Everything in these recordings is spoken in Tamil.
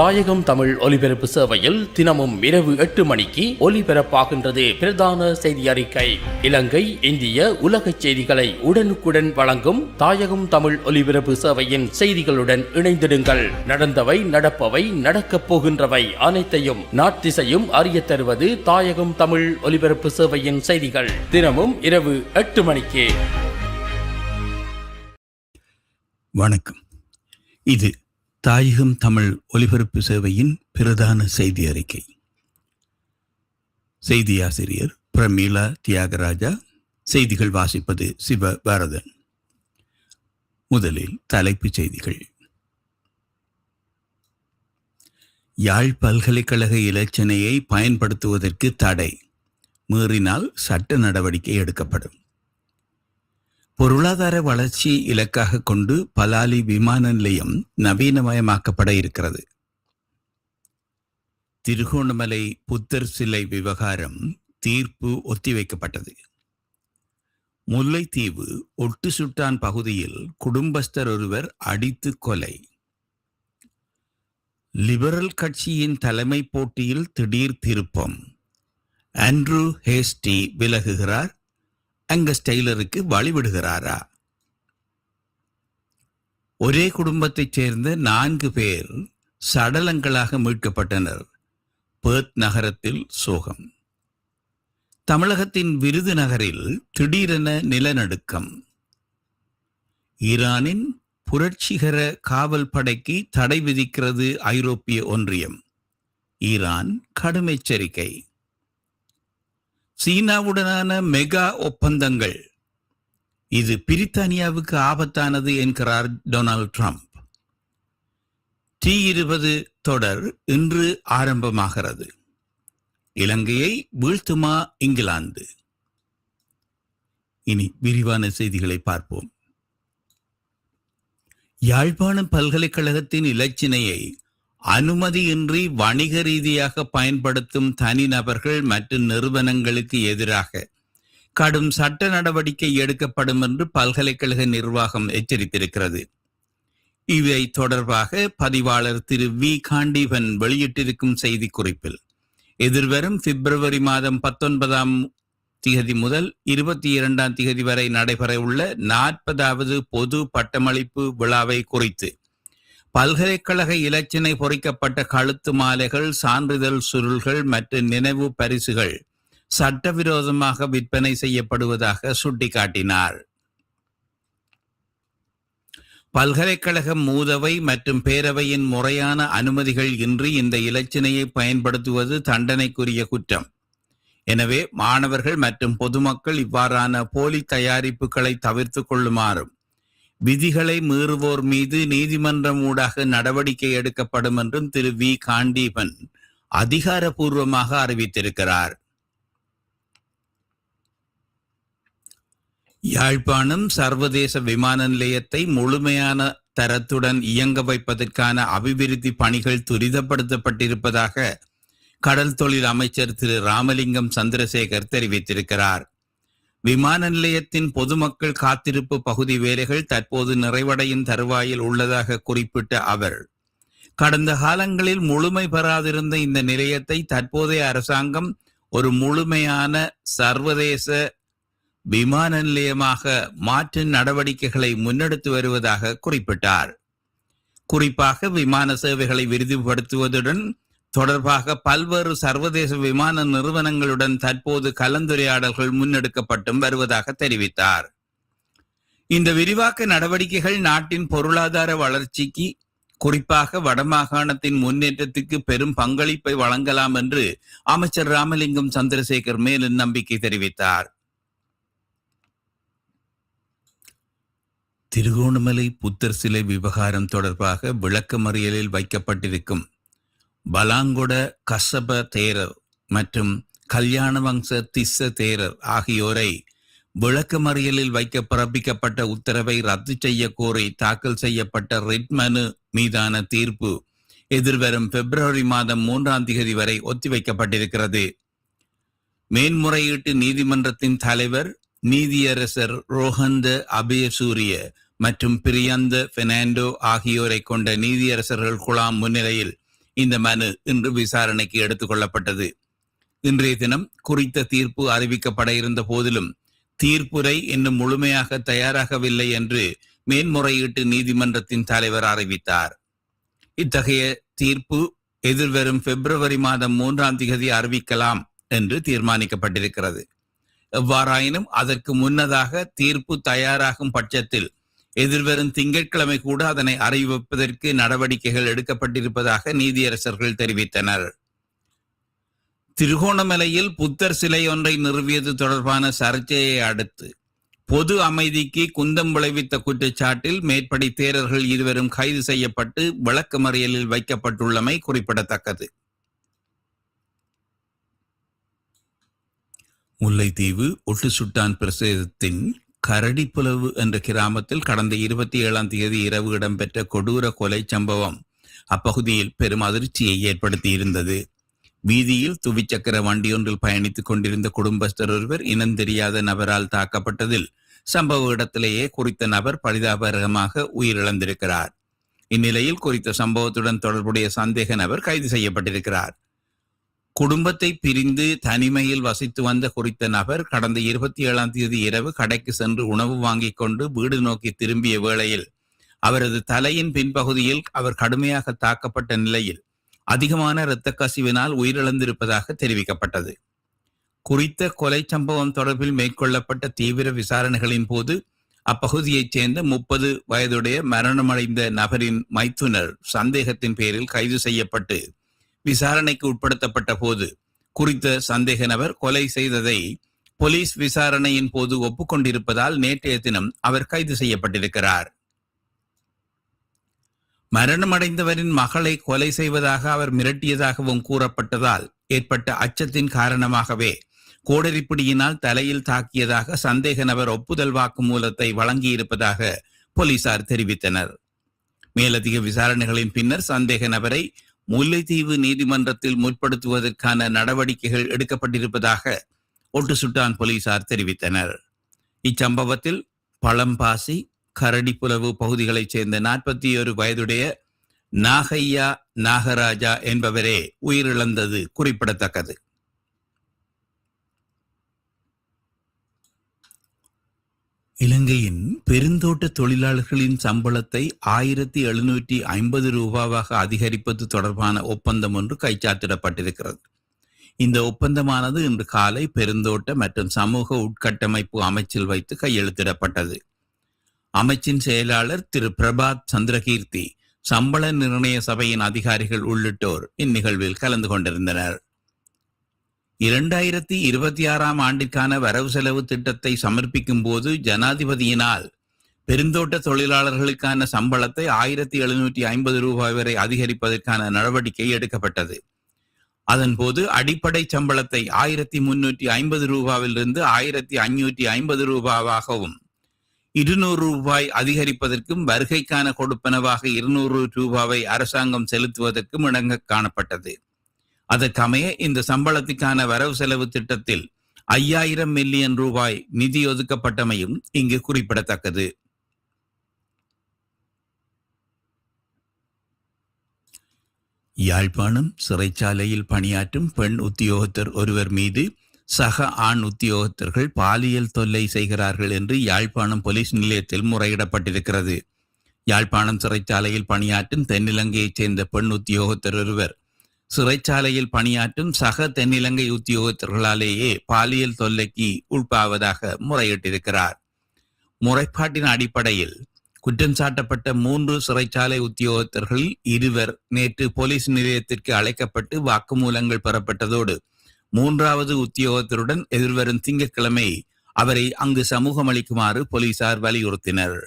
தாயகம் தமிழ் ஒலிபரப்பு சேவையில் தினமும் இரவு எட்டு மணிக்கு ஒலிபரப்பாகின்றது. பிரதான செய்தி அறிக்கை. இலங்கை இந்திய உலக செய்திகளை உடனுக்குடன் வழங்கும் தாயகம் தமிழ் ஒலிபரப்பு சேவையின் செய்திகளுடன் இணைந்திடுங்கள். நடந்தவை நடப்பவை நடக்கப் போகின்றவை அனைத்தையும் நாட்டிசையும் அறிய தருவது தாயகம் தமிழ் ஒலிபரப்பு சேவையின் செய்திகள். தினமும் இரவு எட்டு மணிக்கு. வணக்கம். இது தாயகம் தமிழ் ஒலிபரப்பு சேவையின் பிரதான செய்தி அறிக்கை. செய்தி ஆசிரியர் பிரமீளா தியாகராஜா. செய்திகள் வாசிப்பது சிவ பாரதன் முதலில் தலைப்புச் செய்திகள். யாழ் பல்கலைக்கழக இலச்சினையை பயன்படுத்துவதற்கு தடை. மீறினால் சட்ட நடவடிக்கை எடுக்கப்படும். பொருளாதார வளர்ச்சி இலக்காக கொண்டு பலாலி விமான நிலையம் நவீனமயமாக்கப்பட இருக்கிறது. திருகோணமலை புத்தர் சிலை விவகாரம் தீர்ப்பு ஒத்திவைக்கப்பட்டது. முல்லைத்தீவு ஒட்டு சுட்டான் பகுதியில் குடும்பஸ்தர் ஒருவர் அடித்து கொலை. லிபரல் கட்சியின் தலைமை போட்டியில் திடீர் திருப்பம். ஆண்ட்ரூ ஹேஸ்டி விலகுகிறார். அங்கஸ் டெய்லருக்கு வழிவிடுகிறாரா? ஒரே குடும்பத்தைச் சேர்ந்த நான்கு பேர் சடலங்களாக மீட்கப்பட்டனர். பேர்த் நகரத்தில் சோகம். தமிழகத்தின் விருதுநகரில் திடீரென நிலநடுக்கம். ஈரானின் புரட்சிகர காவல் படைக்கு தடை விதிக்கிறது ஐரோப்பிய ஒன்றியம். ஈரான் கடும் எச்சரிக்கை. சீனாவுடனான மெகா ஒப்பந்தங்கள். இது பிரித்தானியாவுக்கு ஆபத்தானது என்கிறார் டொனால்ட் ட்ரம்ப். டி இருபது தொடர் இன்று ஆரம்பமாகிறது. இலங்கையை வீழ்த்துமா இங்கிலாந்து? இனி விரிவான செய்திகளை பார்ப்போம். யாழ்ப்பாணம் பல்கலைக்கழகத்தின் இலச்சினையை அனுமதியின்றி வணிக ரீதியாக பயன்படுத்தும் தனிநபர்கள் மற்றும் நிறுவனங்களுக்கு எதிராக கடும் சட்ட நடவடிக்கை எடுக்கப்படும் என்று பல்கலைக்கழக நிர்வாகம் எச்சரித்திருக்கிறது. இவை தொடர்பாக பதிவாளர் திரு வி. காண்டீபன் வெளியிட்டிருக்கும் செய்தி குறிப்பில் எதிர்வரும் பிப்ரவரி மாதம் பத்தொன்பதாம் திகதி முதல் இருபத்தி இரண்டாம் திகதி வரை நடைபெறவுள்ள நாற்பதாவது பொது பட்டமளிப்பு விழாவை குறித்து பல்கலைக்கழக இலச்சினை பொறிக்கப்பட்ட கழுத்து மாலைகள் சான்றிதழ் சுருள்கள் மற்றும் நினைவு பரிசுகள் சட்டவிரோதமாக விற்பனை செய்யப்படுவதாக சுட்டிக்காட்டினார். பல்கலைக்கழக மூதவை மற்றும் பேரவையின் முறையான அனுமதிகள் இன்றி இந்த இலச்சினையை பயன்படுத்துவது தண்டனைக்குரிய குற்றம். எனவே மாணவர்கள் மற்றும் பொதுமக்கள் இவ்வாறான போலி தயாரிப்புகளை தவிர்த்து கொள்ளுமாறும் விதிகளை மீறுவோர் மீது நீதிமன்றம் ஊடாக நடவடிக்கை எடுக்கப்படும் என்றும் திரு வி. காண்டீபன் அதிகாரபூர்வமாக அறிவித்திருக்கிறார். யாழ்ப்பாணம் சர்வதேச விமான நிலையத்தை முழுமையான தரத்துடன் இயங்க வைப்பதற்கான அபிவிருத்தி பணிகள் துரிதப்படுத்தப்பட்டிருப்பதாக கடல் தொழில் அமைச்சர் திரு ராமலிங்கம் சந்திரசேகர் தெரிவித்திருக்கிறார். விமான நிலையத்தின் பொதுமக்கள் காத்திருப்பு பகுதி வேலைகள் தற்போது நிறைவடையும் தருவாயில் உள்ளதாக குறிப்பிட்ட அவர் கடந்த காலங்களில் முழுமை பெறாதிருந்த இந்த நிலையத்தை தற்போதைய அரசாங்கம் ஒரு முழுமையான சர்வதேச விமான நிலையமாக மாற்று நடவடிக்கைகளை முன்னெடுத்து வருவதாக குறிப்பிட்டார். குறிப்பாக விமான சேவைகளை விரிவுபடுத்துவதுடன் தொடர்பாக பல்வேறு சர்வதேச விமான நிறுவனங்களுடன் தற்போது கலந்துரையாடல்கள் முன்னெடுக்கப்பட்டும் வருவதாக தெரிவித்தார். இந்த விரிவாக்க நடவடிக்கைகள் நாட்டின் பொருளாதார வளர்ச்சிக்கு குறிப்பாக வடமாகாணத்தின் முன்னேற்றத்துக்கு பெரும் பங்களிப்பை வழங்கலாம் என்று அமைச்சர் ராமலிங்கம் சந்திரசேகர் மேலும் நம்பிக்கை தெரிவித்தார். திருகோணமலை புத்தர் சிலை விவகாரம் தொடர்பாக விளக்கமறியலில் வைக்கப்பட்டிருக்கும் பலாங்குட கசப தேரர் மற்றும் கல்யாண வம்ச திஸ்ஸ தேரர் ஆகியோரை விளக்கமறியலில் வைக்க பிறப்பிக்கப்பட்ட உத்தரவை ரத்து செய்ய கோரி தாக்கல் செய்யப்பட்ட ரிட் மனு மீதான தீர்ப்பு எதிர்வரும் பிப்ரவரி மாதம் மூன்றாம் தேதி வரை ஒத்திவைக்கப்பட்டிருக்கிறது. மேன்முறையீட்டு நீதிமன்றத்தின் தலைவர் நீதியரசர் ரோஹந்த அபயசூரிய மற்றும் பிரியந்த பெர்னாண்டோ ஆகியோரை கொண்ட நீதியரசர்கள் குழாம் முன்னிலையில் இந்த மனு இன்று விசாரணைக்கு எடுத்துக் கொள்ளப்பட்டது இன்றைய தினம் குறித்த தீர்ப்பு அறிவிக்கப்பட இருந்த போதிலும் தீர்ப்புரை இன்னும் முழுமையாக தயாராகவில்லை என்று மேன்முறையீட்டு நீதிமன்றத்தின் தலைவர் அறிவித்தார். இத்தகைய தீர்ப்பு எதிர்வரும் பிப்ரவரி மாதம் மூன்றாம் திகதி அறிவிக்கலாம் என்று தீர்மானிக்கப்பட்டிருக்கிறது. எவ்வாறாயினும் அதற்கு முன்னதாக தீர்ப்பு தயாராகும் பட்சத்தில் எதிர்வரும் திங்கட்கிழமை கூட அதனை அறிவிப்பதற்கு நடவடிக்கைகள் எடுக்கப்பட்டிருப்பதாக நீதியரசர்கள் தெரிவித்தனர். திருகோணமலையில் புத்தர் சிலை ஒன்றை நிறுவியது தொடர்பான சர்ச்சையை அடுத்து பொது அமைதிக்கு குந்தம் விளைவித்த குற்றச்சாட்டில் மேற்படி தேரர்கள் இருவரும் கைது செய்யப்பட்டு விளக்கமறியலில் வைக்கப்பட்டுள்ளமை குறிப்பிடத்தக்கது. முல்லைத்தீவு ஒட்டுசுட்டான் பிரதேசத்தின் கரடிப்புலவு என்ற கிராமத்தில் கடந்த இருபத்தி ஏழாம் தேதி இரவு இடம்பெற்ற கொடூர கொலை சம்பவம் அப்பகுதியில் பெரும் அதிர்ச்சியை ஏற்படுத்தியிருந்தது. வீதியில் துவிச்சக்கர வண்டியொன்றில் பயணித்துக் கொண்டிருந்த குடும்பஸ்தர் ஒருவர் இனம் தெரியாத நபரால் தாக்கப்பட்டதில் சம்பவ இடத்திலேயே குறித்த நபர் பரிதாபகரமாக உயிரிழந்திருக்கிறார். இந்நிலையில் குறித்த சம்பவத்துடன் தொடர்புடைய சந்தேக நபர் கைது செய்யப்பட்டிருக்கிறார். குடும்பத்தை பிரிந்து தனிமையில் வசித்து வந்த குறித்த நபர் கடந்த இருபத்தி ஏழாம் தேதி இரவு கடைக்கு சென்று உணவு வாங்கிக் கொண்டு வீடு நோக்கி திரும்பிய வேளையில் அவரது தலையின் பின்பகுதியில் அவர் கடுமையாக தாக்கப்பட்ட நிலையில் அதிகமான இரத்த கசிவினால் உயிரிழந்திருப்பதாக தெரிவிக்கப்பட்டது. குறித்த கொலை சம்பவம் தொடர்பில் மேற்கொள்ளப்பட்ட தீவிர விசாரணைகளின் போது அப்பகுதியைச் சேர்ந்த முப்பது வயதுடைய மரணமடைந்த நபரின் மைத்துனர் சந்தேகத்தின் பேரில் கைது செய்யப்பட்டு விசாரணைக்கு உட்படுத்தப்பட்ட போது குறித்த சந்தேக நபர் கொலை செய்ததை போலீஸ் விசாரணையின் போது ஒப்புக்கொண்டிருப்பதால் நேற்றைய தினம் அவர் கைது செய்யப்பட்டிருக்கிறார். மரணமடைந்தவரின் மகளை கொலை செய்வதாக அவர் மிரட்டியதாகவும் கூறப்பட்டதால் ஏற்பட்ட அச்சத்தின் காரணமாகவே கோடரிப்பிடியினால் தலையில் தாக்கியதாக சந்தேக நபர் ஒப்புதல் வாக்குமூலத்தை வழங்கியிருப்பதாக போலீசார் தெரிவித்தனர். மேலதிக விசாரணைகளின் பின்னர் சந்தேக நபரை முல்லைத்தீவு நீதிமன்றத்தில் முற்படுத்துவதற்கான நடவடிக்கைகள் எடுக்கப்பட்டிருப்பதாக ஒட்டுசுட்டான் போலீசார் தெரிவித்தனர். இச்சம்பவத்தில் பழம்பாசி கரடிப்புலவு பகுதிகளைச் சேர்ந்த நாற்பத்தி ஒரு வயதுடைய நாகையா நாகராஜா என்பவரே உயிரிழந்தது குறிப்பிடத்தக்கது. இலங்கையின் பெருந்தோட்ட தொழிலாளர்களின் சம்பளத்தை ஆயிரத்தி எழுநூற்றி ஐம்பது ரூபாவாக அதிகரிப்பது தொடர்பான ஒப்பந்தம் ஒன்று கைச்சாத்திடப்பட்டிருக்கிறது. இந்த ஒப்பந்தமானது இன்று காலை பெருந்தோட்ட மற்றும் சமூக உட்கட்டமைப்பு அமைச்சில் வைத்து கையெழுத்திடப்பட்டது. அமைச்சின் செயலாளர் திரு பிரபாத் சந்திரகீர்த்தி சம்பள நிர்ணய சபையின் அதிகாரிகள் உள்ளிட்டோர் இந்நிகழ்வில் கலந்து கொண்டிருந்தனர். இரண்டாயிரத்தி இருபத்தி ஆறாம் ஆண்டிற்கான வரவு செலவு திட்டத்தை சமர்ப்பிக்கும் போது ஜனாதிபதியினால் பெருந்தோட்ட தொழிலாளர்களுக்கான சம்பளத்தை ஆயிரத்தி எழுநூற்றி ஐம்பது ரூபாய் வரை அதிகரிப்பதற்கான நடவடிக்கை எடுக்கப்பட்டது. அதன்போது அடிப்படை சம்பளத்தை ஆயிரத்தி முன்னூற்றி ஐம்பது ரூபாவிலிருந்து ஆயிரத்தி ஐநூற்றி ஐம்பது ரூபாவாகவும் இருநூறு ரூபாய் அதிகரிப்பதற்கும் வருகைக்கான கொடுப்பனவாக இருநூறு ரூபாவை அரசாங்கம் செலுத்துவதற்கும் இணங்க காணப்பட்டது. அதற்கமைய இந்த சம்பளத்துக்கான வரவு செலவு திட்டத்தில் ஐயாயிரம் மில்லியன் ரூபாய் நிதி ஒதுக்கப்பட்டமையும் இங்கு குறிப்பிடத்தக்கது. யாழ்ப்பாணம் சிறைச்சாலையில் பணியாற்றும் பெண் உத்தியோகத்தர் ஒருவர் மீது சக ஆண் உத்தியோகத்தர்கள் பாலியல் தொல்லை செய்கிறார்கள் என்று யாழ்ப்பாணம் போலீஸ் நிலையத்தில் முறையிடப்பட்டிருக்கிறது. யாழ்ப்பாணம் சிறைச்சாலையில் பணியாற்றும் தென்னிலங்கையைச் சேர்ந்த பெண் உத்தியோகத்தர் ஒருவர் சிறைச்சாலையில் பணியாற்றும் சக தென்னிலங்கை உத்தியோகத்தர்களாலேயே பாலியல் தொல்லைக்கு உள்பாவதாக முறையிட்டிருக்கிறார். முறைப்பாட்டின் அடிப்படையில் குற்றம் சாட்டப்பட்ட மூன்று சிறைச்சாலை உத்தியோகத்தர்களில் இருவர் நேற்று போலீஸ் நிலையத்திற்கு அழைக்கப்பட்டு வாக்குமூலங்கள் பெறப்பட்டதோடு மூன்றாவது உத்தியோகத்தருடன் எதிர்வரும் திங்கட்கிழமை அவரை அங்கு சமூகம் அளிக்குமாறு போலீசார் வலியுறுத்தினர்.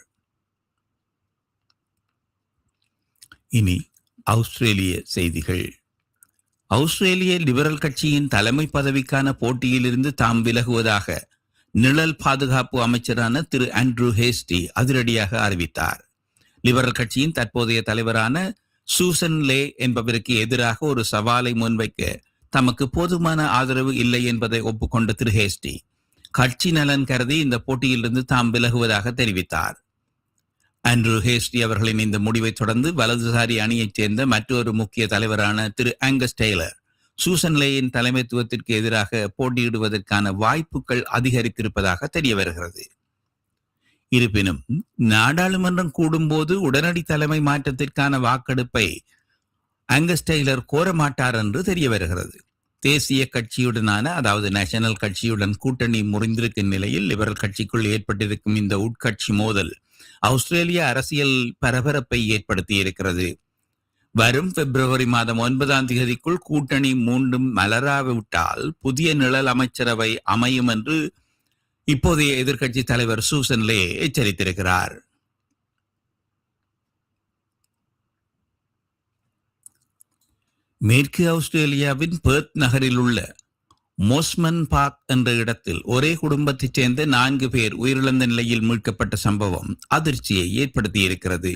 இனி ஆஸ்திரேலிய செய்திகள். ஆஸ்திரேலிய லிபரல் கட்சியின் தலைமை பதவிக்கான போட்டியிலிருந்து தாம் விலகுவதாக நிழல் பாதுகாப்பு அமைச்சரான திரு ஆண்ட்ரூ ஹேஸ்டி அதிரடியாக அறிவித்தார். லிபரல் கட்சியின் தற்போதைய தலைவரான சூசன் லே என்பவருக்கு எதிராக ஒரு சவாலை முன்வைக்க தமக்கு போதுமான ஆதரவு இல்லை என்பதை ஒப்புக்கொண்ட திரு ஹேஸ்டி கட்சி நலன் கருதி இந்த போட்டியிலிருந்து தாம் விலகுவதாக தெரிவித்தார். ஆண்ட்ரூ ஹேஸ்டி அவர்களின் இந்த முடிவை தொடர்ந்து வலதுசாரி அணியைச் சேர்ந்த மற்றொரு முக்கிய தலைவரான திரு ஆங்கஸ் டெய்லர் சூசன் லேயின் தலைமைத்துவத்திற்கு எதிராக போட்டியிடுவதற்கான வாய்ப்புகள் அதிகரித்திருப்பதாக தெரிய வருகிறது. இருப்பினும் நாடாளுமன்றம் கூடும்போது உடனடி தலைமை மாற்றத்திற்கான வாக்கெடுப்பை ஆங்கஸ் டெய்லர் கோர மாட்டார் என்று தெரிய வருகிறது. தேசிய கட்சியுடனான அதாவது நேஷனல் கட்சியுடன் கூட்டணி முறிந்திருக்கும் நிலையில் லிபரல் கட்சிக்குள் ஏற்பட்டிருக்கும் இந்த உட்கட்சி மோதல் ஆஸ்திரேலிய அரசியல் பரபரப்பை ஏற்படுத்தி இருக்கிறது. வரும் பிப்ரவரி மாதம் ஒன்பதாம் தேதிக்குள் கூட்டணி மீண்டும் மலராவிட்டால் புதிய நிழல் அமைச்சரவை அமையும் என்று இப்போதைய எதிர்க்கட்சி தலைவர் சூசன் லே எச்சரித்திருக்கிறார். மேற்கு ஆஸ்திரேலியாவின் பெர்த் நகரில் உள்ள மோஸ்மன் பாக் என்ற இடத்தில் ஒரே குடும்பத்தைச் சேர்ந்த நான்கு பேர் உயிரிழந்த நிலையில் மீட்கப்பட்ட சம்பவம் அதிர்ச்சியை ஏற்படுத்தியிருக்கிறது.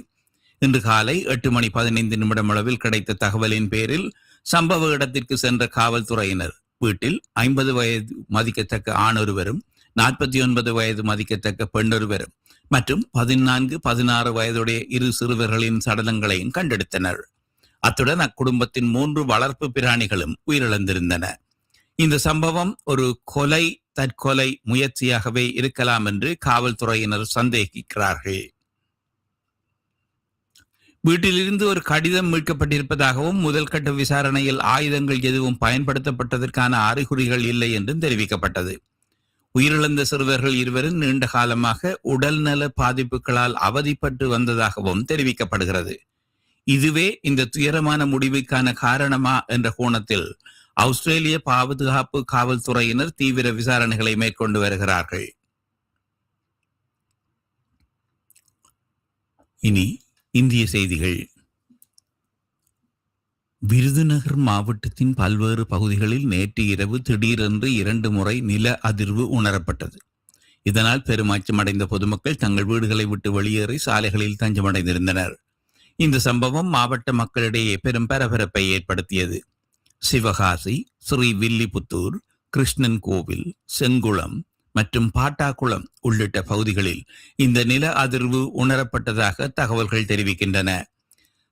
இன்று காலை எட்டு மணி பதினைந்து நிமிடம் அளவில் கிடைத்த தகவலின் பேரில் சம்பவ இடத்திற்கு சென்ற காவல்துறையினர் வீட்டில் ஐம்பது வயது மதிக்கத்தக்க ஆணொருவரும் நாற்பத்தி ஒன்பது வயது மதிக்கத்தக்க பெண்ணொருவரும் மற்றும் பதினான்கு பதினாறு வயதுடைய இரு சிறுவர்களின் சடலங்களையும் கண்டெடுத்தனர். அத்துடன் அக்குடும்பத்தின் மூன்று வளர்ப்பு பிராணிகளும் உயிரிழந்திருந்தன. இந்த சம்பவம் ஒரு கொலை தற்கொலை முயற்சியாகவே இருக்கலாம் என்று காவல்துறையினர் சந்தேகிக்கிறார்கள். வீட்டிலிருந்து ஒரு கடிதம் மீட்கப்பட்டிருப்பதாகவும் முதல் கட்ட விசாரணையில் ஆயுதங்கள் எதுவும் பயன்படுத்தப்பட்டதற்கான அறிகுறிகள் இல்லை என்றும் தெரிவிக்கப்பட்டது. உயிரிழந்த சிறுவர்கள் இருவரும் நீண்ட காலமாக உடல்நல பாதிப்புகளால் அவதிப்பட்டு வந்ததாகவும் தெரிவிக்கப்படுகிறது. இதுவே இந்த துயரமான முடிவுக்கான காரணமா என்ற கோணத்தில் ஆஸ்திரேலிய பாதுகாப்பு காவல்துறையினர் தீவிர விசாரணைகளை மேற்கொண்டு வருகிறார்கள். இனி இந்திய செய்திகள். விருதுநகர் மாவட்டத்தின் பல்வேறு பகுதிகளில் நேற்று இரவு திடீரென்று இரண்டு முறை நில அதிர்வு உணரப்பட்டது. இதனால் பெருமாச்சமடைந்த பொதுமக்கள் தங்கள் வீடுகளை விட்டு வெளியேறி சாலைகளில் தஞ்சமடைந்திருந்தனர். இந்த சம்பவம் மாவட்ட மக்களிடையே பெரும் பரபரப்பை ஏற்படுத்தியது. சிவகாசி ஸ்ரீ வில்லிபுத்தூர் கிருஷ்ணன் கோவில் செங்குளம் மற்றும் பாட்டாக்குளம் உள்ளிட்ட பகுதிகளில் இந்த நில அதிர்வு உணரப்பட்டதாக தகவல்கள் தெரிவிக்கின்றன.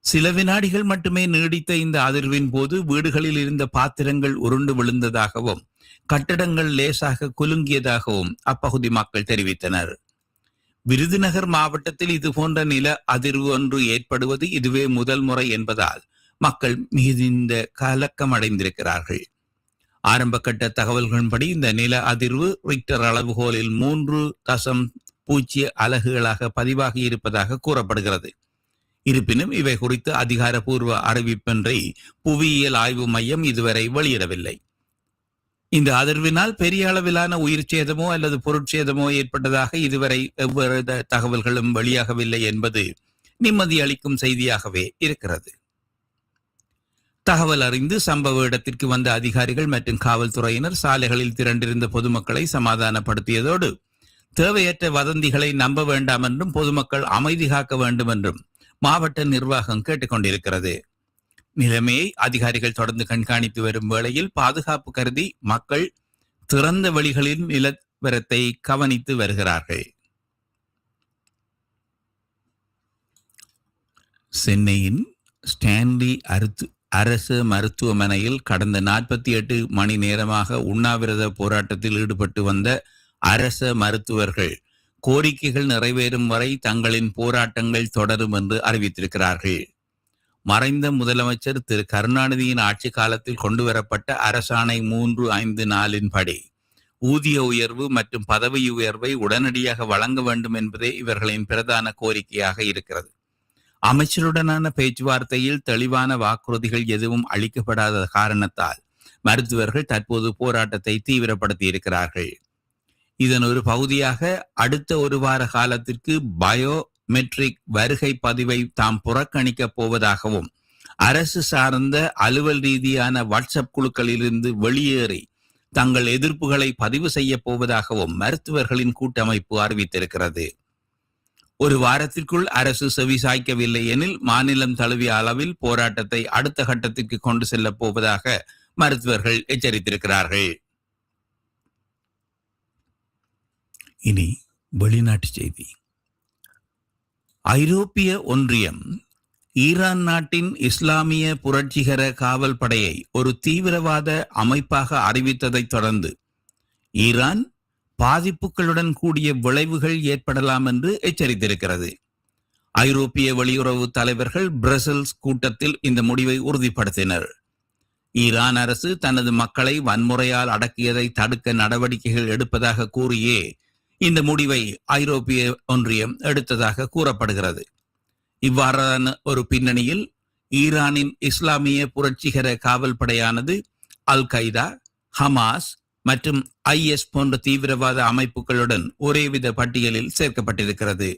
சில வினாடிகள் மட்டுமே நீடித்த இந்த அதிர்வின் போது வீடுகளில் இருந்த பாத்திரங்கள் உருண்டு விழுந்ததாகவும் கட்டடங்கள் லேசாக குலுங்கியதாகவும் அப்பகுதி மக்கள் தெரிவித்தனர். விருதுநகர் மாவட்டத்தில் இது போன்ற நில அதிர்வு ஒன்று ஏற்படுவது இதுவே முதல் முறை என்பதால் மக்கள் மிகுந்த கலக்கம் அடைந்திருக்கிறார்கள். ஆரம்ப கட்ட தகவல்களின்படி இந்த நில அதிர்வு ரிக்டர் அளவுகோலில் மூன்று தசம் பூஜ்ஜிய அலகுகளாக பதிவாகி இருப்பதாக கூறப்படுகிறது. இருப்பினும் இவை குறித்து அதிகாரப்பூர்வ அறிவிப்பின்றி புவியியல் ஆய்வு மையம் இதுவரை வெளியிடவில்லை. இந்த அதிர்வினால் பெரிய அளவிலான உயிர் சேதமோ அல்லது பொருட்சேதமோ ஏற்பட்டதாக இதுவரை எவ்வித தகவல்களும் வெளியாகவில்லை என்பது நிம்மதி அளிக்கும் செய்தியாகவே இருக்கிறது. தகவல் அறிந்து சம்பவ இடத்திற்கு வந்த அதிகாரிகள் மற்றும் காவல்துறையினர் சாலைகளில் திரண்டிருந்த பொதுமக்களை சமாதானப்படுத்தியதோடு தேவையற்ற வதந்திகளை நம்ப வேண்டாம் என்றும் பொதுமக்கள் அமைதி காக்க வேண்டும் என்றும் மாவட்ட நிர்வாகம் கேட்டுக்கொண்டிருக்கிறது. நிலைமையை அதிகாரிகள் தொடர்ந்து கண்காணித்து வரும் வேளையில் பாதுகாப்பு கருதி மக்கள் திறந்த வழிகளில் நிலவரத்தை கவனித்து வருகிறார்கள். சென்னையின் ஸ்டான்லி அருத்து அரசு மருத்துவமனையில் கடந்த நாற்பத்தி எட்டு மணி நேரமாக உண்ணாவிரத போராட்டத்தில் ஈடுபட்டு வந்த அரச மருத்துவர்கள் கோரிக்கைகள் நிறைவேறும் வரை தங்களின் போராட்டங்கள் தொடரும் என்று அறிவித்திருக்கிறார்கள். மறைந்த முதலமைச்சர் திரு. கருணாநிதியின் ஆட்சி காலத்தில் கொண்டுவரப்பட்ட அரசாணை மூன்று ஐந்து நாலின் படி ஊதிய உயர்வு மற்றும் பதவி உயர்வை உடனடியாக வழங்க வேண்டும் என்பதே இவர்களின் பிரதான கோரிக்கையாக இருக்கிறது. அமைச்சருடனான பேச்சுவார்த்தையில் தெளிவான வாக்குறுதிகள் எதுவும் அளிக்கப்படாத காரணத்தால் மருத்துவர்கள் தற்போது போராட்டத்தை தீவிரப்படுத்தி இருக்கிறார்கள் இதன் ஒரு பகுதியாக அடுத்த ஒரு வார காலத்திற்கு பயோமெட்ரிக் வருகை பதிவை தாம் புறக்கணிக்கப் போவதாகவும் அரசு சார்ந்த அலுவல் ரீதியான வாட்ஸ்அப் குழுக்களிலிருந்து வெளியேறி தங்கள் எதிர்ப்புகளை பதிவு செய்ய போவதாகவும் மருத்துவர்களின் கூட்டமைப்பு அறிவித்திருக்கிறது. ஒரு வாரத்திற்குள் அரசு செவி சாய்க்கவில்லை எனில் மாநிலம் தழுவிய அளவில் போராட்டத்தை அடுத்த கட்டத்திற்கு கொண்டு செல்லப் போவதாக மருத்துவர்கள் எச்சரித்திருக்கிறார்கள். இனி வெளிநாட்டு செய்தி. ஐரோப்பிய ஒன்றியம் ஈரான் நாட்டின் இஸ்லாமிய புரட்சிகர காவல் படையை ஒரு தீவிரவாத அமைப்பாக அறிவித்ததைத் தொடர்ந்து ஈரான் பாதிப்புகளுடன் கூடிய விளைவுகள் ஏற்படலாம் என்று எச்சரித்திருக்கிறது. ஐரோப்பிய வெளியுறவு தலைவர்கள் பிரசல்ஸ் கூட்டத்தில் இந்த முடிவை உறுதிப்படுத்தினர். ஈரான் அரசு தனது மக்களை வன்முறையால் அடக்கியதை தடுக்க நடவடிக்கைகள் எடுப்பதாக கூறியே இந்த முடிவை ஐரோப்பிய ஒன்றியம் எடுத்ததாக கூறப்படுகிறது. இவ்வாறான ஒரு பின்னணியில் ஈரானின் இஸ்லாமிய புரட்சிகர காவல் படையானது அல் கைதா ஹமாஸ் மற்றும் ஐஎஸ் போன்ற தீவிரவாத அமைப்புகளுடன் ஒரேவித பட்டியலில் சேர்க்கப்பட்டிருக்கிறது.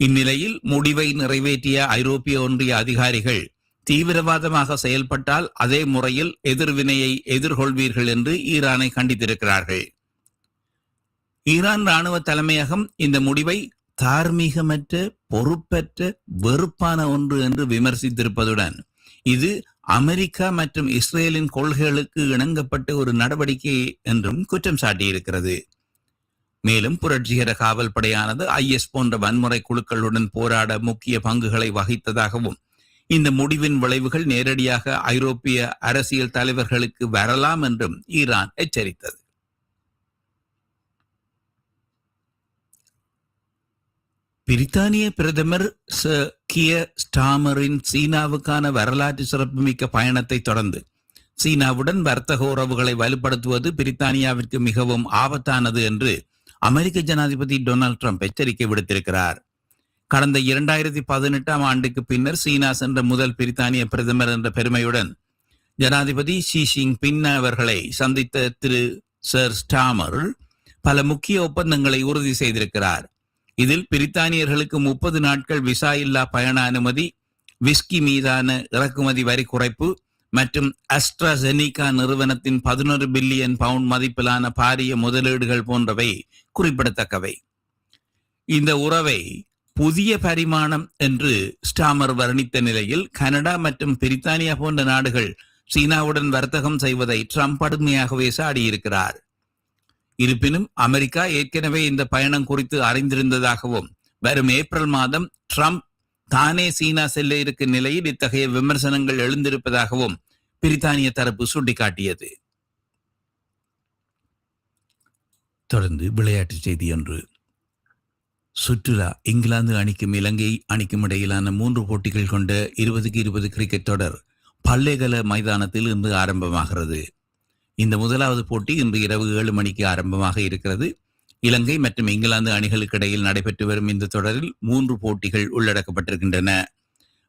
இந்நிலையில் முடிவை நிறைவேற்றிய ஐரோப்பிய ஒன்றிய அதிகாரிகள் தீவிரவாதமாக செயல்பட்டால் அதே முறையில் எதிர்வினையை எதிர்கொள்வீர்கள் என்று ஈரானை கண்டித்திருக்கிறார்கள். ஈரான் ராணுவ தலைமையகம் இந்த முடிவை தார்மீகமற்ற பொறுப்பற்ற வெறுப்பான ஒன்று என்று விமர்சித்திருப்பதுடன் இது அமெரிக்கா மற்றும் இஸ்ரேலின் கொள்கைகளுக்கு இணங்கப்பட்ட ஒரு நடவடிக்கை என்றும் குற்றம் சாட்டியிருக்கிறது. மேலும் புரட்சிகர காவல் படையானது ஐஎஸ் போன்ற வன்முறை குழுக்களுடன் போராட முக்கிய பங்குகளை வகித்ததாகவும் இந்த முடிவின் விளைவுகள் நேரடியாக ஐரோப்பிய அரசியல் தலைவர்களுக்கு வரலாம் என்றும் ஈரான் எச்சரித்தது. பிரித்தானிய பிரதமர் ச. கிய. ஸ்டாமரின் சீனாவுக்கான வரலாற்று சிறப்புமிக்க பயணத்தை தொடர்ந்து சீனாவுடன் வர்த்தக உறவுகளை வலுப்படுத்துவது பிரித்தானியாவிற்கு மிகவும் ஆபத்தானது என்று அமெரிக்க ஜனாதிபதி டொனால்ட் ட்ரம்ப் எச்சரிக்கை விடுத்திருக்கிறார். கடந்த இரண்டாயிரத்தி பதினெட்டாம் ஆண்டுக்கு பின்னர் சீனா சென்ற முதல் பிரித்தானிய பிரதமர் என்ற பெருமையுடன் ஜனாதிபதி ஷி பின் அவர்களை சந்தித்த திரு. சர். ஸ்டாமர் பல முக்கிய ஒப்பந்தங்களை உறுதி செய்திருக்கிறார். இதில் பிரித்தானியர்களுக்கு முப்பது நாட்கள் விசா இல்லா பயண அனுமதி விஸ்கி மீதான இறக்குமதி வரி குறைப்பு மற்றும் அஸ்ட்ராசெனிகா நிறுவனத்தின் பதினொரு பில்லியன் பவுண்ட் மதிப்பிலான பாரிய முதலீடுகள் போன்றவை குறிப்பிடத்தக்கவை. இந்த உறவை புதிய பரிமாணம் என்று ஸ்டாமர் வர்ணித்த நிலையில் கனடா மற்றும் பிரித்தானியா போன்ற நாடுகள் சீனாவுடன் வர்த்தகம் செய்வதை ட்ரம்ப் கடுமையாகவே சாடியிருக்கிறார். இருப்பினும் அமெரிக்கா ஏற்கனவே இந்த பயணம் குறித்து அறிந்திருந்ததாகவும் வரும் ஏப்ரல் மாதம் ட்ரம்ப் தானே சீனா செல்ல இருக்கும் நிலையில் இத்தகைய விமர்சனங்கள் எழுந்திருப்பதாகவும் பிரித்தானிய தரப்பு சுட்டிக்காட்டியது. தொடர்ந்து விளையாட்டுச் செய்தி ஒன்று சுற்றுலா இங்கிலாந்து அணிக்கும் இலங்கை அணிக்கும் இடையிலான மூன்று போட்டிகள் கொண்ட இருபதுக்கு இருபது கிரிக்கெட் தொடர் பல்லேகல மைதானத்தில் இன்று ஆரம்பமாகிறது. இந்த முதலாவது போட்டி இன்று இரவு ஏழு மணிக்கு ஆரம்பமாக இருக்கிறது. இலங்கை மற்றும் இங்கிலாந்து அணிகளுக்கு இடையில் நடைபெற்று வரும் இந்த தொடரில் மூன்று போட்டிகள் உள்ளடக்கப்பட்டிருக்கின்றன.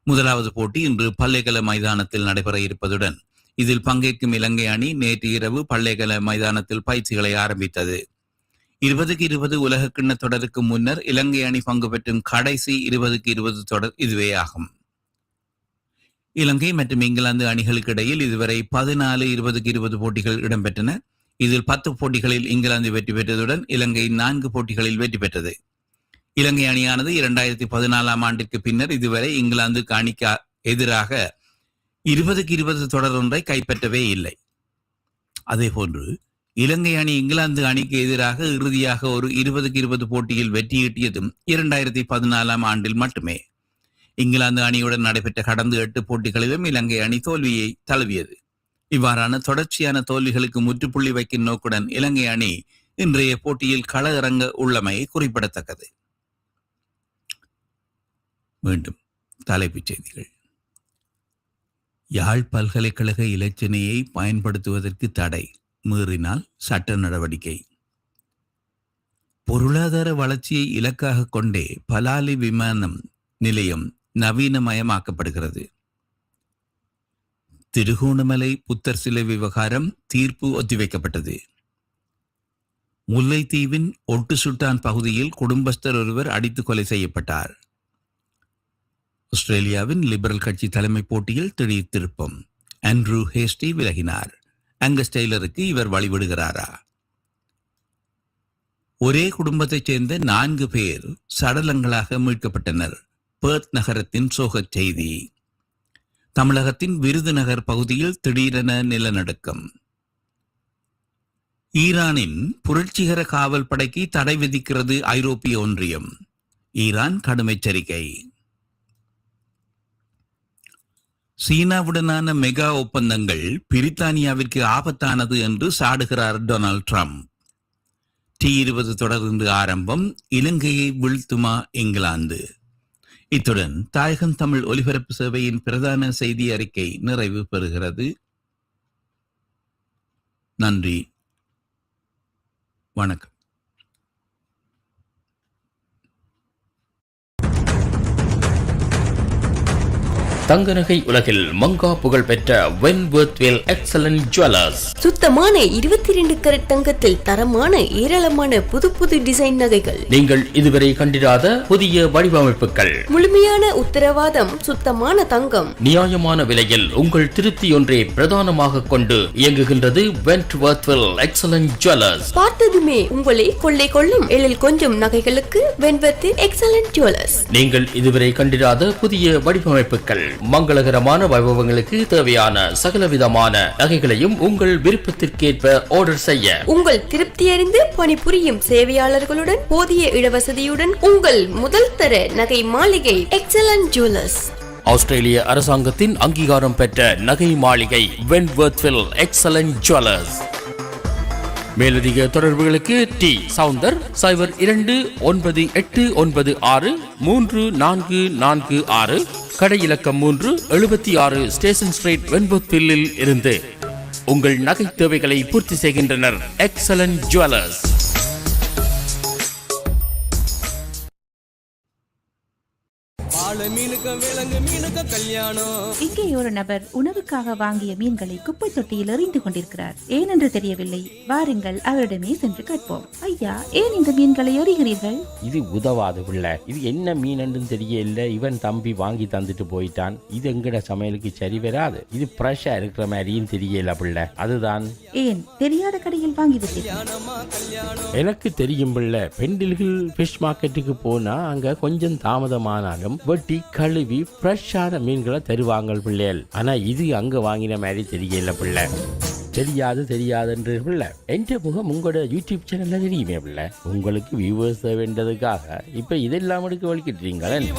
முதலாவது போட்டி இன்று பல்லைக்கல மைதானத்தில் நடைபெற இருப்பதுடன் இதில் பங்கேற்கும் இலங்கை அணி நேற்று இரவு பல்லைக்கல மைதானத்தில் பயிற்சிகளை ஆரம்பித்தது. இருபதுக்கு இருபது உலக கிண்ண தொடருக்கு முன்னர் இலங்கை அணி பங்கு பெற்றும் கடைசி இருபதுக்கு இருபது தொடர் இதுவே ஆகும். இலங்கை மற்றும் இங்கிலாந்து அணிகளுக்கு இடையில் இதுவரை பதினாலு இருபதுக்கு இருபது போட்டிகள் இடம்பெற்றன. இதில் பத்து போட்டிகளில் இங்கிலாந்து வெற்றி பெற்றதுடன் இலங்கை நான்கு போட்டிகளில் வெற்றி பெற்றது. இலங்கை அணியானது இரண்டாயிரத்தி பதினாலாம் ஆண்டிற்கு பின்னர் இதுவரை இங்கிலாந்து அணிக்கு எதிராக இருபதுக்கு இருபது தொடர் ஒன்றை கைப்பற்றவே இல்லை. அதேபோன்று இலங்கை அணி இங்கிலாந்து அணிக்கு எதிராக இறுதியாக ஒரு இருபதுக்கு இருபது போட்டியில் வெற்றியீட்டியதும் இரண்டாயிரத்தி பதினாலாம் ஆண்டில் மட்டுமே. இங்கிலாந்து அணியுடன் நடைபெற்ற கடந்த எட்டு போட்டிகளிலும் இலங்கை அணி தோல்வியை தழுவியது. இவ்வாறான தொடர்ச்சியான தோல்விகளுக்கு முற்றுப்புள்ளி வைக்கும் நோக்குடன் இலங்கை அணி இன்றைய போட்டியில் கள இறங்க உள்ளமை குறிப்பிடத்தக்கது. மீண்டும் தலைப்புச் செய்திகள். யாழ் பல்கலைக்கழக இலச்சினையை பயன்படுத்துவதற்கு தடை மீறினால் சட்ட நடவடிக்கை. பொருளாதார வளர்ச்சியை இலக்காக கொண்டே பலாலி விமானம் நிலையம் நவீனமயமாக்கப்படுகிறது. திருகோணமலை புத்தர் சிலை விவகாரம் தீர்ப்பு ஒத்திவைக்கப்பட்டது. முல்லைத்தீவின் ஒட்டு சுட்டான் பகுதியில் குடும்பஸ்தர் ஒருவர் அடித்து கொலை செய்யப்பட்டார். ஆஸ்திரேலியாவின் லிபரல் கட்சி தலைமை போட்டியில் திடீர் திருப்பம். ஆண்ட்ரூ ஹேஸ்டி விலகினார். அங்கஸ் டெய்லருக்கு இவர் வழிவிடுகிறாரா? ஒரே குடும்பத்தைச் சேர்ந்த நான்கு பேர் சடலங்களாக மீட்கப்பட்டனர். பேர்த் நகரத்தின் சோகச் செய்தி. தமிழகத்தின் விருதுநகர் பகுதியில் திடீரென நிலநடுக்கம். ஈரானின் புரட்சிகர காவல் படைக்கு தடை விதிக்கிறது ஐரோப்பிய ஒன்றியம். ஈரான் கடும் எச்சரிக்கை சீனாவுடனான மெகா ஒப்பந்தங்கள் பிரித்தானியாவிற்கு ஆபத்தானது என்று சாடுகிறார் டொனால்ட் ட்ரம்ப். டி இருபது தொடர்ந்து ஆரம்பம் இலங்கையை வீழ்த்துமா இங்கிலாந்து. இத்துடன் தாயகம் தமிழ் ஒலிபரப்பு சேவையின் பிரதான செய்தி அறிக்கை நிறைவு பெறுகிறது. நன்றி. வணக்கம். தங்க நகை உலகில் மங்கா புகழ் பெற்ற வென்வர்த்வேல் எக்ஸலன்ட் ஜுவல்லர்ஸ் சுத்தமான இருபத்தி ரெண்டு கரட் தங்கத்தில் தரமான ஏராளமான புது புது டிசைன் நகைகள். நீங்கள் இதுவரை கண்டிராத புதிய வடிவமைப்புகள். முழுமையான உத்தரவாதம் சுத்தமான தங்கம். நியாயமான விலையில் உங்கள் திருப்தி ஒன்றே பிரதானமாக கொண்டு இயங்குகின்றது வென்ட்வர்த்வேல் எக்ஸலன்ட் ஜுவல்லர்ஸ் பார்த்ததுமே உங்களை கொள்ளை கொள்ளும் எழில் கொஞ்சம் நகைகளுக்கு வெண்பத்து எக்ஸலன்ட் ஜுவல்லர்ஸ் நீங்கள் இதுவரை கண்டிராத புதிய வடிவமைப்புகள். மங்களகரமான வைபவங்களுக்கு தேவையான சகலவிதமான நகைகளையும் உங்கள் விருப்பத்திற்கேற்ப ஆர்டர் செய்ய. உங்கள் திருப்தி அறிந்து பணிபுரியும் சேவையாளர்களுடன் போதிய இடவசதியுடன் உங்கள் முதல் தர நகை மாளிகை எக்ஸலன்ட் ஜுவல்லர்ஸ் ஆஸ்திரேலிய அரசாங்கத்தின் அங்கீகாரம் பெற்ற நகை மாளிகை வென்வர்த்வில் எக்ஸலன்ட் ஜுவல்லர்ஸ் மேலதிக தொடர்புகளுக்கு டி சவுந்தர் சைபர் இரண்டு ஒன்பது எட்டு ஒன்பது ஆறு மூன்று நான்கு நான்கு ஆறு. கடை இலக்கம் மூன்று எழுபத்தி ஆறு ஸ்டேஷன் ஸ்ட்ரீட் வெண்பத்தில் இருந்து. உங்கள் நகை தேவைகளை பூர்த்தி செய்கின்றனர் எக்ஸலன்ட் ஜுவல்லர்ஸ் இங்கே ஒரு நபர் உணவுக்காக வாங்கிய மீன்களை குப்பை தொட்டியில் எறிந்து கொண்டிருக்கிறார். ஏனென்று தெரியவில்லை. வாருங்கள் அவரிடமே சென்று கேட்போம். ஐயா ஏன் இந்த மீன்களை எறிகிறீர்கள்? இது உதவாது பிள்ளை இது என்ன மீனன்னு தெரியல இவன் தம்பி வாங்கி தந்துட்டு போயிட்டான். இது எங்கட சமையலுக்கு சரி வராது. இது ஃப்ரெஷ்ஷா இருக்கிற மாதிரியும் தெரியல பிள்ளை. அதுதான். ஏன்? தெரியாத கடையில் வாங்கிவிட்டீர்கள் எனக்கு தெரியும் பிள்ளை. பெண்டில்கள் ஃபிஷ் மார்க்கெட்டுக்கு போனா அங்க கொஞ்சம் தாமதமானாலும் வெட்டி கழுவி ஃப்ரெஷ்ஷான மீன்களை தருவாங்க பிள்ளைகள். ஆனால் இது அங்கே வாங்கின மாதிரி தெரியல பிள்ளை. தெரியாது தெரியாதுன்ற பிள்ளை. என்ற முகம் உங்களோட யூடியூப் சேனலில் தெரியுமே பிள்ளை. உங்களுக்கு வியூவர்ஸ் வேண்டதுக்காக. இப்போ இதெல்லாம் எடுக்க வலிக்கிட்டீங்களே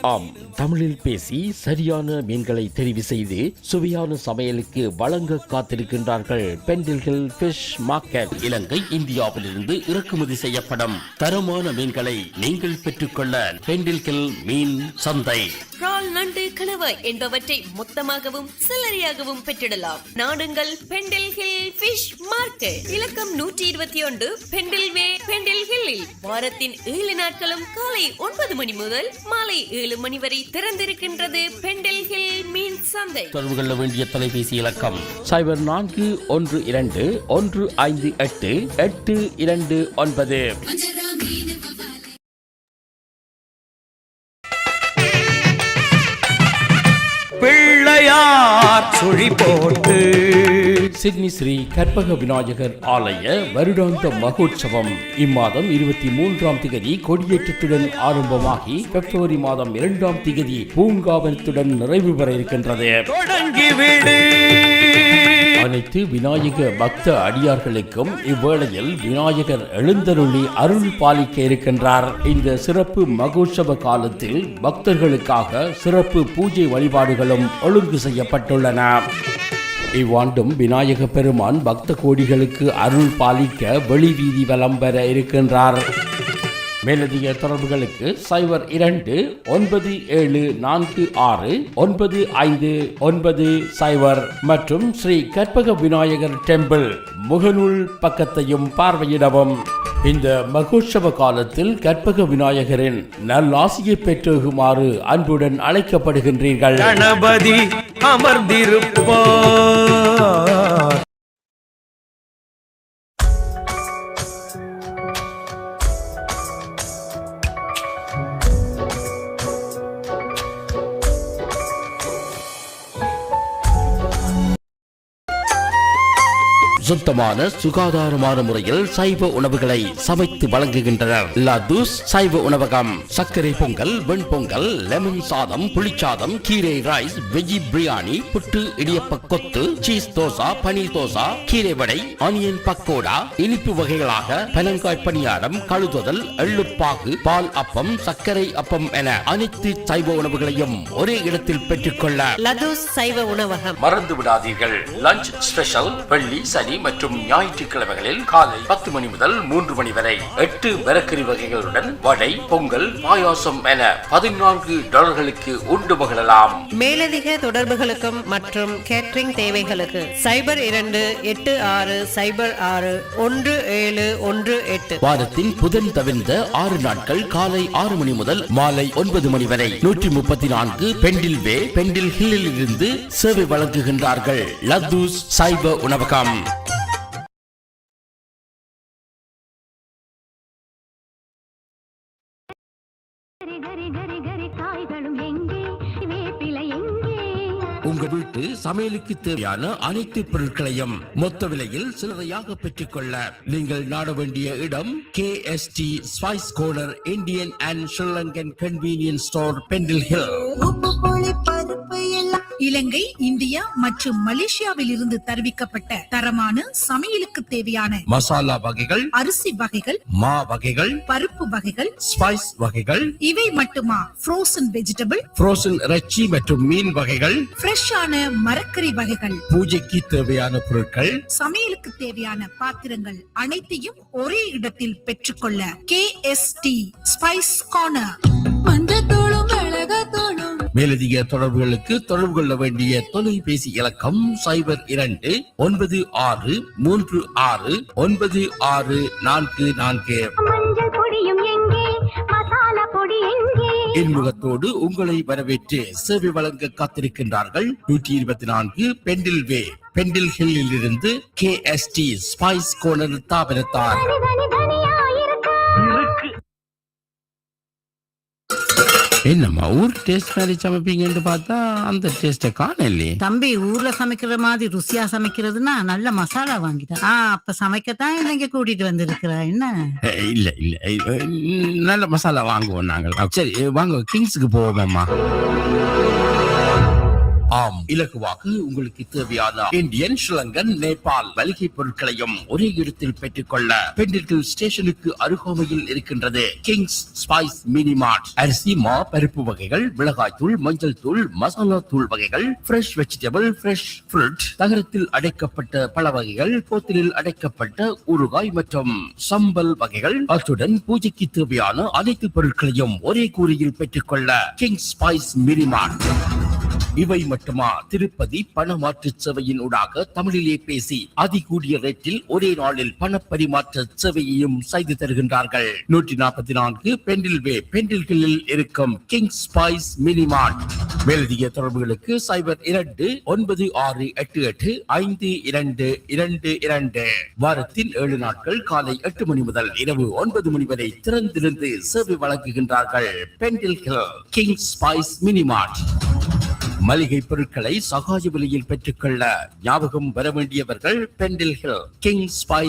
ஆம். தமிழில் பேசி சரியான மீன்களை தெரிவு செய்து சுவையான சமையலுக்கு வழங்க காத்திருக்கின்றார்கள் பெண்டில்கள் ஃபிஷ் மார்க்கெட். இலங்கை இந்தியாவிலிருந்து இறக்குமதி செய்யப்படும் தரமான மீன்களை நீங்கள் பெற்றுக்கொள்ள பெண்டில்கில் மீன் சந்தை. நண்டு கணவாய் என்பவற்றை மொத்தமாகவும் சில்லறையாகவும் பெற்றிடலாம். நாடுங்கள் பெண்டில் ஹில் ஃபிஷ் மார்க்கெட். இலக்கம் நூற்றி இருபத்தி ஒன்று பெண்டில் வே பெண்டில் ஹில்லில் வாரத்தின் ஏழு நாட்களும் காலை ஒன்பது மணி முதல் மாலை ஏழு மணி வரை திறந்திருக்கின்றது பெண்டில் ஹில் மீன் சந்தை. தொடர்பு கொள்ள வேண்டிய தொலைபேசி இலக்கம். சைபர் நான்கு ஒன்று இரண்டு ஒன்று ஐந்து எட்டு எட்டு இரண்டு ஒன்பது. பிள்ளையார் சுழி போட்டு சிட்னி ஸ்ரீ கற்பக விநாயகர் ஆலய வருடாந்த மகோற்சவம். இம்மாதம் இருபத்தி மூன்றாம் திகதி கொடியேற்றத்துடன் ஆரம்பமாகி பிப்ரவரி மாதம் இரண்டாம் திகதி பூங்காவனத்துடன் நிறைவு பெற இருக்கின்றது. அனைத்து விநாயக பக்த அடியார்களுக்கும் இவ்வேளையில் விநாயகர் எழுந்தருளி அருள் பாலிக்க இருக்கின்றார். இந்த சிறப்பு மகோற்சவ காலத்தில் பக்தர்களுக்காக சிறப்பு பூஜை வழிபாடுகளும் ஒழுங்கு செய்யப்பட்டுள்ளன. இவ்வாண்டும் விநாயக பெருமான் பக்த கோடிகளுக்கு அருள் பாலிக்க வெளி வீதி வலம் பெற இருக்கின்றார். மேலதிக தொடர்புகளுக்கு சைபர் இரண்டு ஒன்பது ஏழு நான்கு ஆறு ஒன்பது ஐந்து ஒன்பது சைபர் மற்றும் ஸ்ரீ கற்பக விநாயகர் டெம்பிள் முகநூல் பக்கத்தையும் பார்வையிடவும். இந்த மகோற்சவ காலத்தில் கற்பக விநாயகரின் நல்லாசியை பெற்றுகுமாறு அன்புடன் அழைக்கப்படுகின்றீர்கள். கணபதி அமர்ந்திருப்போ சுத்தமான சுகாதாரமான முறையில் சைவ உணவுகளை சமைத்து வழங்குகின்றனர். லதூஸ் சைவ உணவகம். சர்க்கரை பொங்கல் வெண்பொங்கல் லெமன் சாதம் புளிச்சாதம் கீரை rice veggie biryani puttu idiyappa kottu cheese dosa paneer dosa கீரை வடை ஆனியன் பக்கோடா இனிப்பு வகைகளாக பனங்காய் பணியாரம் கழுதுதல் எள்ளுப்பாகு பால் அப்பம் சர்க்கரை அப்பம் என அனைத்து சைவ உணவுகளையும் ஒரே இடத்தில் பெற்றுக்கொள்ள லதூஸ் சைவ உணவகம். மறந்து விடாதீர்கள் லஞ்ச் ஸ்பெஷல் வெள்ளி சனி மற்றும் ஞாயிற்றுக்கிழமைகளில் காலை பத்து மணி முதல் மூன்று மணி வரை எட்டு மரக்கறி வகைகளுடன் வடை பொங்கல் பாயாசம் என பதினான்கு டாலர்களுக்கு உண்டு மகிழலாம். மேலதிக தொடர்புகளுக்கும் மற்றும் கேட்டரிங் தேவைகளுக்கு சைபர் இரண்டு எட்டு ஆறு சைபர் ஆறு ஒன்று ஏழு ஒன்று எட்டு. வாரத்தின் புதன் தவிர்ந்த ஆறு நாட்கள் காலை ஆறு மணி முதல் மாலை ஒன்பது மணி வரை நூற்றி முப்பத்தி நான்கு பெண்டில் வே பெண்டில் ஹில்லில் இருந்து சேவை வழங்குகின்றார்கள். லத்தூஸ் சைவ உணவகம். உங்க வீட்டு சமையலுக்கு தேவையான அனைத்து பொருட்களையும் மொத்த விலையில் சில்லறையாக பெற்றுக்கொள்ள நீங்கள் நாட வேண்டிய இடம் K S D spice corner Indian and Sri Lankan convenience store Pendle Hill Ilangai India மற்றும் மலேசியாவில் இருந்து தருவிக்கப்பட்ட தரமான சமையலுக்கு தேவையான மசாலா வகைகள் அரிசி வகைகள் மா வகைகள் பருப்பு வகைகள் ஸ்பைஸ் வகைகள் இவை மட்டுமா? ஃப்ரோசன் வெஜிடபிள் ஃப்ரோசன் இறைச்சி மற்றும் மீன் வகைகள் ஃப்ரெஷ்ஷான மரக்கறி வகைகள் பூஜைக்கு தேவையான பொருட்கள் சமையலுக்கு தேவையான பாத்திரங்கள் அனைத்தையும் ஒரே இடத்தில் பெற்றுக்கொள்ள K S D spice corner மேலதிக தொடர்புகளுக்கு தொடர்பு கொள்ள வேண்டிய தொலைபேசி இலக்கம் சைபர் இரண்டு ஒன்பது ஆறு மூன்று ஆறு ஒன்பது ஆறு நான்கு நான்கு. இன்முகத்தோடு உங்களை வரவேற்று சேவை வழங்க காத்திருக்கின்றார்கள் நூற்றி இருபத்தி நான்கு பெண்டில் வே பெண்டில் ஹில்லில் இருந்து K S D spice corner தாபனத்தார் என்னம்மா ஊர் டேஸ்ட் மாதிரி சமைப்பீங்கன்னு பார்த்தா அந்த டேஸ்ட்டை காணலையே. தம்பி ஊர்ல சமைக்கிற மாதிரி ருசியா சமைக்கிறதுனா நல்ல மசாலா வாங்கிட்டேன் ஆ அப்ப சமைக்கத்தான் என்னைக்கு கூட்டிட்டு வந்திருக்கிற? என்ன? இல்ல இல்ல. நல்ல மசாலா வாங்குவோம் நாங்கள். சரி வாங்க கிங்ஸுக்கு போவோம்மா ஆம். இலகுவாக உங்களுக்கு தேவையான இந்தியன் ஸ்ரீலங்கன் நேபாள் மளிகை பொருட்களையும் ஒரே இடத்தில் பெற்றுக்கொள்ள பெண்டில்கில் ஸ்டேஷனுக்கு அருகாமையில் இருக்கின்றது. கிங்ஸ் ஸ்பைஸ் மினி மார்ட் அரிசி மா பருப்பு வகைகள் மிளகாய் தூள் மஞ்சள் தூள் மசாலா தூள் வகைகள் ஃப்ரெஷ் வெஜிடபிள் ஃப்ரெஷ் ஃப்ரூட் தகரத்தில் அடைக்கப்பட்ட பழ வகைகள் போத்திலில் அடைக்கப்பட்ட ஊறுகாய் மற்றும் சம்பல் வகைகள். அத்துடன் பூஜைக்கு தேவையான அனைத்து பொருட்களையும் ஒரே கூரையில் பெற்றுக்கொள்ள கிங்ஸ் ஸ்பைஸ் மினி மார்ட் இவை மட்டுமா? திருப்பதி பணமாற்று சேவையின் ஊடாக தமிழிலே பேசி அதிகூடிய ரேட்டில் ஒரே நாளில் பண பரிமாற்ற சேவையையும் செய்து தருகின்றார்கள். நூற்றி நாற்பத்தி நான்கு பெண்டில் வே இருக்கும் கிங் ஸ்பைஸ் மினிமார்ட் மேலதிக தொடர்புகளுக்கு சைபர் இரண்டு ஒன்பது ஆறு எட்டு எட்டு ஐந்து இரண்டு இரண்டு இரண்டு. வாரத்தில் ஏழு நாட்கள் காலை எட்டு மணி முதல் இரவு ஒன்பது மணி வரை திறந்திருந்து சேவை வழங்குகின்றார்கள். பெண்டில் கிங் ஸ்பைஸ் மினிமார்ட் மளிகை பொருட்களை சகாய விலையில் பெற்றுக்கொள்ள ஞாபகம் வர வேண்டியவர்கள் பெண்டில் ஹில் கிங் ஸ்பைஸ்